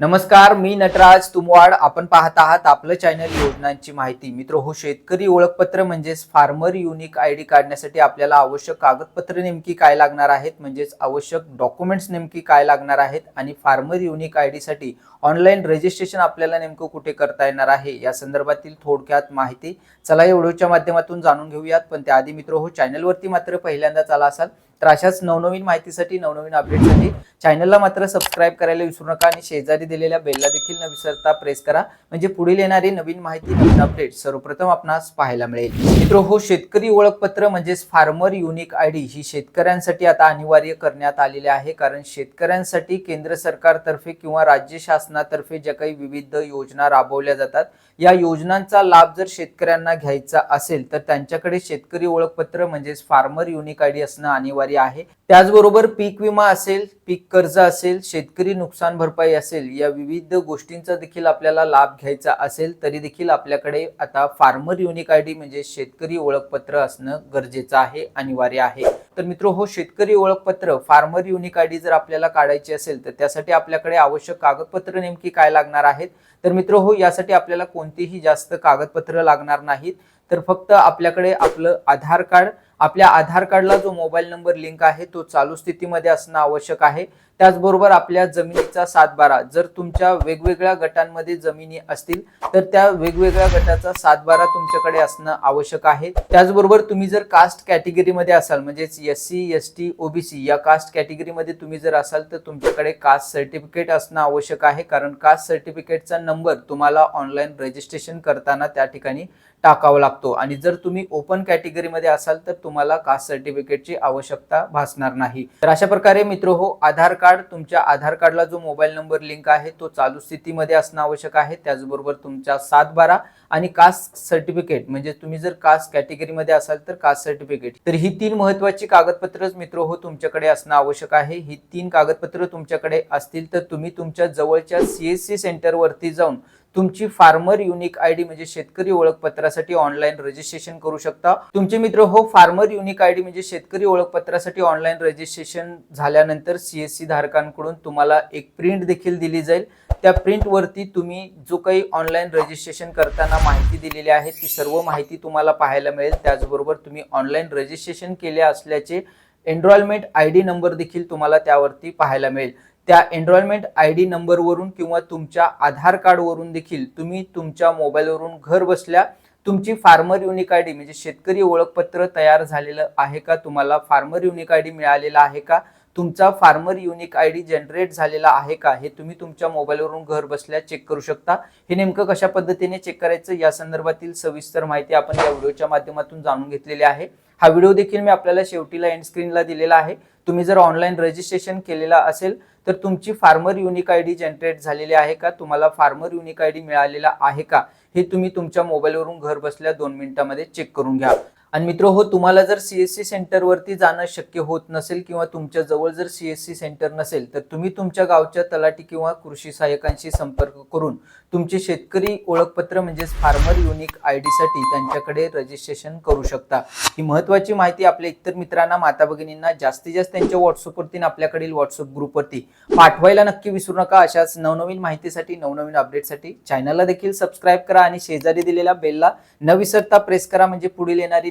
नमस्कार मी नटराज तुमवाड. आपण पाहत आहात आपलं चॅनल योजनांची माहिती. मित्र हो शेतकरी ओळखपत्र म्हणजेच फार्मर युनिक आय डी काढण्यासाठी आपल्याला आवश्यक कागदपत्र नेमकी काय लागणार आहेत? म्हणजेच आवश्यक डॉक्युमेंट्स नेमकी काय लागणार आहेत? आणि फार्मर युनिक आयसाठी ऑनलाईन रजिस्ट्रेशन आपल्याला नेमकं कुठे करता येणार आहे? या संदर्भातील थोडक्यात माहिती चला या व्हिडिओच्या माध्यमातून जाणून घेऊयात. पण त्याआधी मित्र हो चॅनलवरती मात्र पहिल्यांदाच आला असाल तर अशाच नवनवीन माहितीसाठी नवनवीन अपडेटसाठी चॅनलला मात्र सबस्क्राईब करायला विसरू नका आणि शेजारी दिलेल्या बेलला देखील न विसरता प्रेस करा. म्हणजे पुढील येणारी नवीन माहिती नवीन अपडेट सर्वप्रथम आपणास पाहायला मिळेल. मित्र हो शेतकरी ओळखपत्र म्हणजेच फार्मर युनिक आयडी ही शेतकऱ्यांसाठी आता अनिवार्य करण्यात आलेली आहे. कारण शेतकऱ्यांसाठी केंद्र सरकारतर्फे किंवा राज्य शासनातर्फे ज्या काही विविध योजना राबवल्या जातात या योजनांचा लाभ जर शेतकऱ्यांना घ्यायचा असेल तर त्यांच्याकडे शेतकरी ओळखपत्र म्हणजेच फार्मर युनिक आय डी असणं अनिवार्य आहे. त्याचबरोबर पीक विमा असेल पीक कर्ज असेल शेतकरी नुकसान भरपाई असेल या विविध गोष्टींचा देखील आपल्याला लाभ घ्यायचा असेल तरी देखील आपल्याकडे आता फार्मर युनिक आय डी म्हणजे शेतकरी ओळखपत्र असणं गरजेचं आहे अनिवार्य आहे. तर मित्र हो शेतकरी ओळखपत्र फार्मर युनिक आय डी जर आपल्याला काढायची असेल तर त्यासाठी आपल्याकडे आवश्यक कागदपत्र नेमकी काय लागणार आहेत? तर मित्र हो यासाठी आपल्याला कोणतीही जास्त कागदपत्र लागणार नाहीत. तर फक्त आपल्याकडे आपलं आधार कार्ड आपल्या आधार कार्डला जो मोबाईल नंबर लिंक आहे तो चालू स्थितीमध्ये असणं आवश्यक आहे. त्याचबरोबर आपल्या जमिनीचा सातबारा. जर तुमच्या वेगवेगळ्या गटांमध्ये जमिनी असतील तर त्या वेगवेगळ्या गटाचा सातबारा तुमच्याकडे असणं आवश्यक आहे. त्याचबरोबर तुम्ही जर कास्ट कॅटेगरीमध्ये असाल म्हणजेच S C S T OBC या कास्ट कॅटेगरीमध्ये तुम्ही जर असाल तर तुमच्याकडे कास्ट सर्टिफिकेट असणं आवश्यक आहे. कारण कास्ट सर्टिफिकेटचा नंबर तुम्हाला ऑनलाईन रजिस्ट्रेशन करताना त्या ठिकाणी टाकावा लागतो. आणि जर तुम्ही ओपन कॅटेगरीमध्ये असाल तर तुम्हाला कास्ट सर्टिफिकेटची आवश्यकता भासणार नाही. तर अशा प्रकारे मित्र हो आधार कार्ड कार्ड तुमच्या आधार कार्डला जो मोबाईल नंबर लिंक आहे तो चालू स्थितीमध्ये असणं आवश्यक आहे. त्याचबरोबर तुमच्या सात बारा आणि कास्ट सर्टिफिकेट म्हणजे तुम्ही जर कास्ट कॅटेगरीमध्ये असाल तर कास्ट सर्टिफिकेट तर ही तीन महत्वाची कागदपत्रच मित्र हो तुमच्याकडे असणं आवश्यक आहे. ही तीन कागदपत्र तुमच्याकडे असतील तर तुम्ही तुमच्या जवळच्या सीएससी सेंटरवरती जाऊन तुमची फार्मर युनिक आयडी म्हणजे शेतकरी ओळखपत्रासाठी ऑनलाईन रजिस्ट्रेशन करू शकता. तुमचे मित्र हो फार्मर युनिक आयडी म्हणजे शेतकरी ओळखपत्रासाठी ऑनलाईन रजिस्ट्रेशन झाल्यानंतर सीएससी धारकांकडून तुम्हाला एक प्रिंट देखील दिली जाईल. त्या प्रिंटवरती तुम्ही जो काही ऑनलाईन रजिस्ट्रेशन करताना माहिती दिलेली आहे ती सर्व माहिती तुम्हाला पाहायला मिळेल. त्याचबरोबर तुम्ही ऑनलाईन रजिस्ट्रेशन केले असल्याचे एनरोलमेंट आय डी नंबर देखील तुम्हाला त्यावरती पाहायला मिळेल. त्या एनरोलमेंट आय डी नंबरवरून किंवा तुमच्या आधार कार्डवरून देखील तुम्ही तुमच्या मोबाईलवरून घर बसल्या तुमची फार्मर युनिक आय डी म्हणजे शेतकरी ओळखपत्र तयार झालेलं आहे का? तुम्हाला फार्मर युनिक आय डी मिळालेला आहे का? तुमचा farmer unique I D generate झालेला आहे का? हे तुम्ही तुमच्या मोबाईलवरून घर बसल्या चेक करू शकता. हे नेमकं कशा पद्धतीने चेक करायचं? या संदर्भातील सविस्तर माहिती आपण या व्हिडिओच्या माध्यमातून जाणून घेतलेली आहे. हा व्हिडिओ देखील मी आपल्याला शेवटीला एंड स्क्रीनला दिलेला आहे. तुम्ही जर ऑनलाईन रजिस्ट्रेशन केलेला असेल तर तुमची farmer unique I D generate झालेली आहे का? तुम्हाला फार्मर युनिक आय डी मिळालेला आहे का? हे तुम्ही तुमच्या मोबाईलवरून घर बसल्या दोन मिनिटांमध्ये चेक करून घ्या. आणि मित्र हो तुम्हाला जर सीएससी सेंटरवरती जाणं शक्य होत नसेल किंवा तुमच्या जवळ जर सीएससी सेंटर नसेल तर तुम्ही तुमच्या गावच्या तलाठी किंवा कृषी सहाय्यकांशी संपर्क करून तुमचे शेतकरी ओळखपत्र म्हणजेच फार्मर युनिक आयसाठी त्यांच्याकडे रजिस्ट्रेशन करू शकता. ही महत्त्वाची माहिती आपल्या इतर मित्रांना माता भगिनींना जास्तीत जास्त त्यांच्या व्हॉट्सअपवरती आपल्याकडील व्हॉट्सअप ग्रुपवरती पाठवायला नक्की विसरू नका. अशाच नवनवीन माहितीसाठी नवनवीन अपडेटसाठी चॅनलला देखील सबस्क्राईब करा आणि शेजारी दिलेल्या बेलला न विसरता प्रेस करा. म्हणजे पुढील येणारी